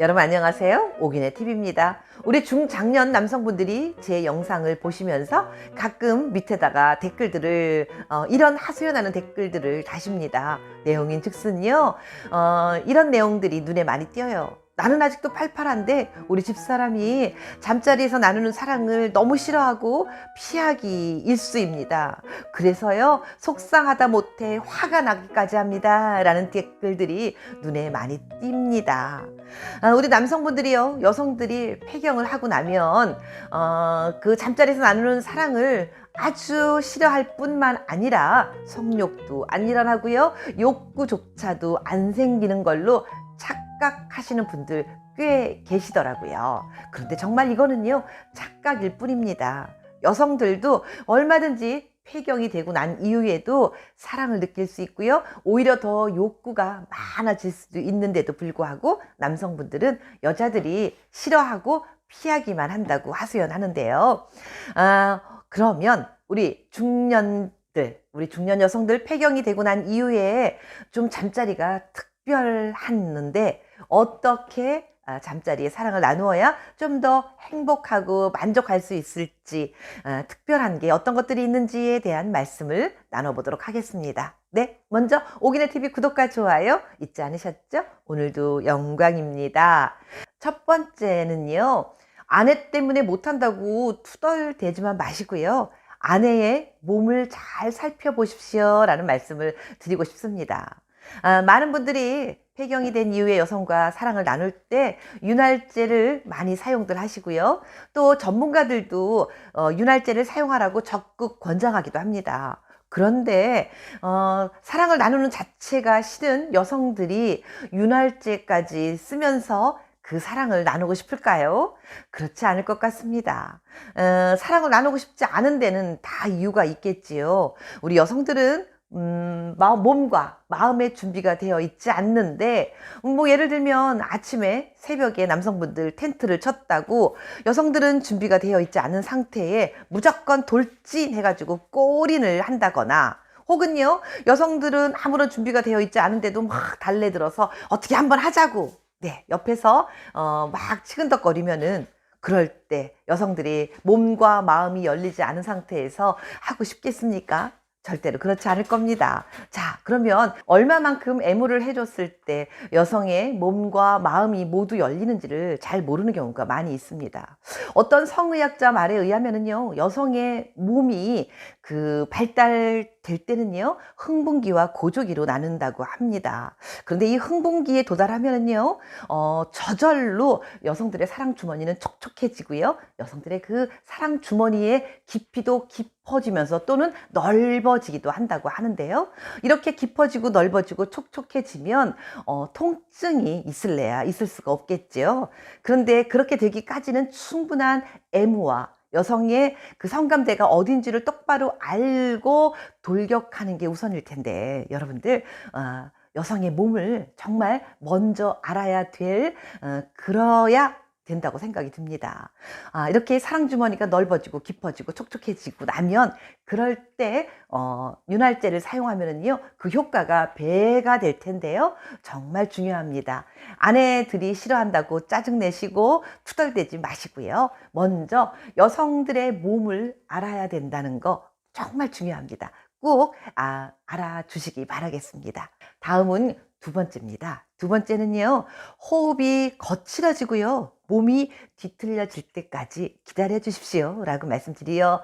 여러분 안녕하세요. 오긴의 TV입니다. 우리 중장년 남성분들이 제 영상을 보시면서 가끔 밑에다가 댓글들을 어, 이런 하소연하는 댓글들을 다십니다. 내용인 즉슨요. 어, 이런 내용들이 눈에 많이 띄어요. 나는 아직도 팔팔한데 우리 집사람이 잠자리에서 나누는 사랑을 너무 싫어하고 피하기 일수입니다. 그래서요 속상하다 못해 화가 나기까지 합니다. 라는 댓글들이 눈에 많이 띕니다. 아, 우리 남성분들이요 여성들이 폐경을 하고 나면 어, 그 잠자리에서 나누는 사랑을 아주 싫어할 뿐만 아니라 성욕도 안 일어나고요 욕구조차도 안 생기는 걸로 착각하시는 분들 꽤 계시더라고요. 그런데 정말 이거는요 착각일 뿐입니다. 여성들도 얼마든지 폐경이 되고 난 이후에도 사랑을 느낄 수 있고요. 오히려 더 욕구가 많아질 수도 있는데도 불구하고 남성분들은 여자들이 싫어하고 피하기만 한다고 하소연하는데요. 아, 그러면 우리 중년들, 우리 중년 여성들 폐경이 되고 난 이후에 좀 잠자리가 특별했는데 어떻게 아, 잠자리에 사랑을 나누어야 좀 더 행복하고 만족할 수 있을지 아, 특별한 게 어떤 것들이 있는지에 대한 말씀을 나눠보도록 하겠습니다. 네, 먼저 오기네 TV 구독과 좋아요 잊지 않으셨죠? 오늘도 영광입니다. 첫 번째는요, 아내 때문에 못한다고 투덜대지만 마시고요. 아내의 몸을 잘 살펴보십시오. 라는 말씀을 드리고 싶습니다. 아, 많은 분들이 폐경이 된 이후에 여성과 사랑을 나눌 때 윤활제를 많이 사용들 하시고요. 또 전문가들도 어, 윤활제를 사용하라고 적극 권장하기도 합니다. 그런데 어, 사랑을 나누는 자체가 싫은 여성들이 윤활제까지 쓰면서 그 사랑을 나누고 싶을까요? 그렇지 않을 것 같습니다. 어, 사랑을 나누고 싶지 않은 데는 다 이유가 있겠지요. 우리 여성들은 음, 마음, 몸과 마음의 준비가 되어 있지 않는데, 음, 뭐, 예를 들면 아침에 새벽에 남성분들 텐트를 쳤다고 여성들은 준비가 되어 있지 않은 상태에 무조건 돌진해가지고 꼬린을 한다거나, 혹은요, 여성들은 아무런 준비가 되어 있지 않은데도 막 달래들어서 어떻게 한번 하자고, 네, 옆에서, 어, 막 치근덕거리면은 그럴 때 여성들이 몸과 마음이 열리지 않은 상태에서 하고 싶겠습니까? 절대로 그렇지 않을 겁니다. 자, 그러면 얼마만큼 애무를 해줬을 때 여성의 몸과 마음이 모두 열리는지를 잘 모르는 경우가 많이 있습니다. 어떤 성의학자 말에 의하면은요, 여성의 몸이 그 발달될 때는요, 흥분기와 고조기로 나눈다고 합니다. 그런데 이 흥분기에 도달하면은요, 어, 저절로 여성들의 사랑 주머니는 촉촉해지고요, 여성들의 그 사랑 주머니의 깊이도 깊어지면서 또는 넓어지기도 한다고 하는데요. 이렇게 깊어지고 넓어지고 촉촉해지면 어, 통증이 있을래야 있을 수가 없겠죠. 그런데 그렇게 되기까지는 충분한 애무와 여성의 그 성감대가 어딘지를 똑바로 알고 돌격하는 게 우선일 텐데 여러분들 어, 여성의 몸을 정말 먼저 알아야 될 어, 그러야 된다고 생각이 듭니다. 아, 이렇게 사랑 주머니가 넓어지고 깊어지고 촉촉해지고 나면 그럴 때 어, 윤활제를 사용하면은요 그 효과가 배가 될 텐데요 정말 중요합니다. 아내들이 싫어한다고 짜증 내시고 투덜대지 마시고요. 먼저 여성들의 몸을 알아야 된다는 거 정말 중요합니다. 꼭 아, 알아주시기 바라겠습니다. 다음은 두 번째입니다. 두 번째는요, 호흡이 거칠어지고요, 몸이 뒤틀려질 때까지 기다려 주십시오. 라고 말씀드려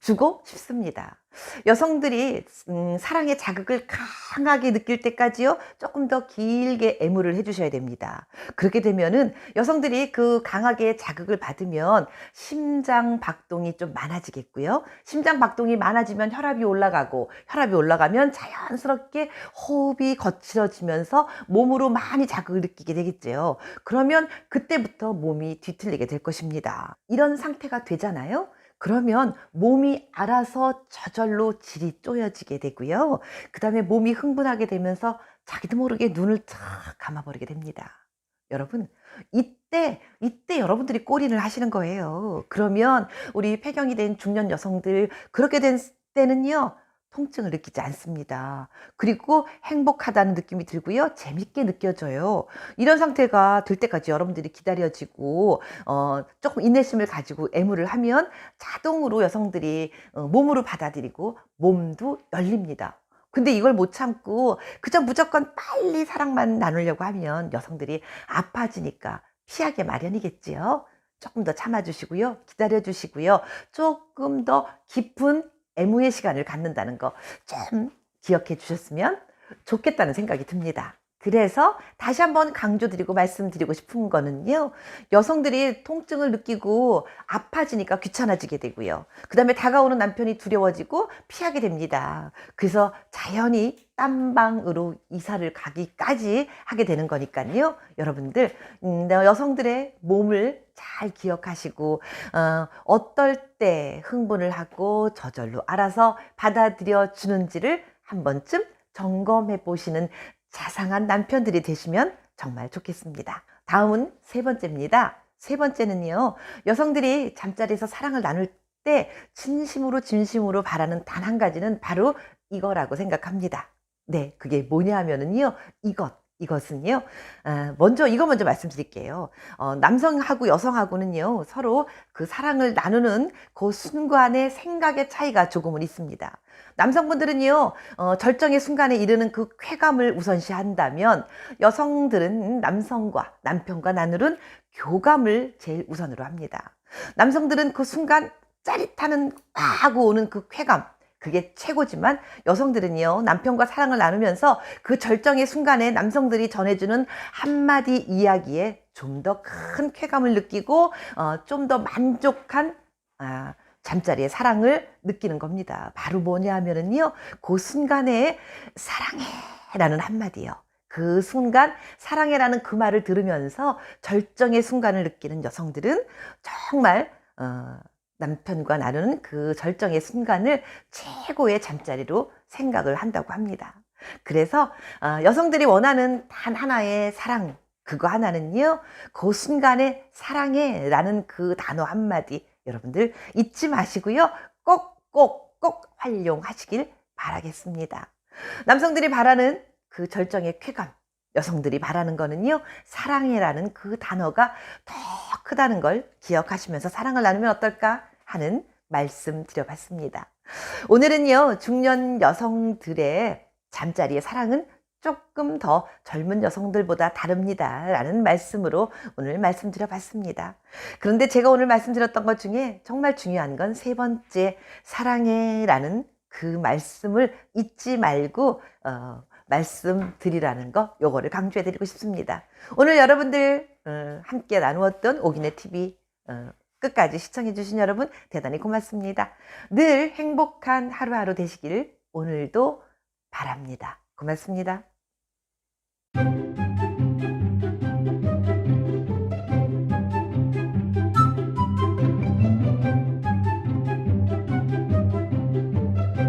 주고 싶습니다. 여성들이 음, 사랑의 자극을 강하게 느낄 때까지요 조금 더 길게 애무를 해주셔야 됩니다. 그렇게 되면은 여성들이 그 강하게 자극을 받으면 심장 박동이 좀 많아지겠고요. 심장 박동이 많아지면 혈압이 올라가고 혈압이 올라가면 자연스럽게 호흡이 거칠어지면서 몸으로 많이 자극을 느끼게 되겠죠. 그러면 그때부터 몸이 뒤틀리게 될 것입니다. 이런 상태가 되잖아요. 그러면 몸이 알아서 저절로 질이 쪼여지게 되고요. 그 다음에 몸이 흥분하게 되면서 자기도 모르게 눈을 탁 감아버리게 됩니다. 여러분, 이때, 이때 여러분들이 꼬린을 하시는 거예요. 그러면 우리 폐경이 된 중년 여성들, 그렇게 된 때는요, 통증을 느끼지 않습니다. 그리고 행복하다는 느낌이 들고요. 재밌게 느껴져요. 이런 상태가 될 때까지 여러분들이 기다려지고, 어, 조금 인내심을 가지고 애무를 하면 자동으로 여성들이 어, 몸으로 받아들이고 몸도 열립니다. 근데 이걸 못 참고 그저 무조건 빨리 사랑만 나누려고 하면 여성들이 아파지니까 피하게 마련이겠지요. 조금 더 참아주시고요. 기다려주시고요. 조금 더 깊은 애무의 시간을 갖는다는 거 좀 기억해 주셨으면 좋겠다는 생각이 듭니다. 그래서 다시 한번 강조드리고 말씀드리고 싶은 거는요. 여성들이 통증을 느끼고 아파지니까 귀찮아지게 되고요. 그 다음에 다가오는 남편이 두려워지고 피하게 됩니다. 그래서 자연히 딴 방으로 이사를 가기까지 하게 되는 거니까요. 여러분들, 음, 여성들의 몸을 잘 기억하시고, 어, 어떨 때 흥분을 하고 저절로 알아서 받아들여 주는지를 한 번쯤 점검해 보시는 자상한 남편들이 되시면 정말 좋겠습니다. 다음은 세 번째입니다. 세 번째는요, 여성들이 잠자리에서 사랑을 나눌 때 진심으로 진심으로 바라는 단 한 가지는 바로 이거라고 생각합니다. 네, 그게 뭐냐 하면은요, 이것. 이것은요, 아, 먼저 이거 먼저 말씀드릴게요. 어, 남성하고 여성하고는요, 서로 그 사랑을 나누는 그 순간의 생각의 차이가 조금은 있습니다. 남성분들은요, 어, 절정의 순간에 이르는 그 쾌감을 우선시 한다면 여성들은 남성과 남편과 나누는 교감을 제일 우선으로 합니다. 남성들은 그 순간 짜릿하는 하고 오는 그 쾌감, 그게 최고지만 여성들은요, 남편과 사랑을 나누면서 그 절정의 순간에 남성들이 전해주는 한마디 이야기에 좀 더 큰 쾌감을 느끼고, 어, 좀 더 만족한, 아, 잠자리의 사랑을 느끼는 겁니다. 바로 뭐냐 하면은요, 그 순간에 사랑해 라는 한마디요. 그 순간 사랑해라는 그 말을 들으면서 절정의 순간을 느끼는 여성들은 정말 어, 남편과 나누는 그 절정의 순간을 최고의 잠자리로 생각을 한다고 합니다. 그래서 어, 여성들이 원하는 단 하나의 사랑, 그거 하나는요, 그 순간에 사랑해 라는 그 단어 한마디 여러분들 잊지 마시고요. 꼭, 꼭, 꼭 활용하시길 바라겠습니다. 남성들이 바라는 그 절정의 쾌감, 여성들이 바라는 거는요, 사랑해라는 그 단어가 더 크다는 걸 기억하시면서 사랑을 나누면 어떨까 하는 말씀 드려봤습니다. 오늘은요, 중년 여성들의 잠자리의 사랑은 조금 더 젊은 여성들보다 다릅니다. 라는 말씀으로 오늘 말씀드려 봤습니다. 그런데 제가 오늘 말씀드렸던 것 중에 정말 중요한 건 세 번째, 사랑해 라는 그 말씀을 잊지 말고, 어, 말씀드리라는 거, 요거를 강조해 드리고 싶습니다. 오늘 여러분들, 어, 함께 나누었던 오기네 TV, 어, 끝까지 시청해 주신 여러분 대단히 고맙습니다. 늘 행복한 하루하루 되시길 오늘도 바랍니다. 고맙습니다.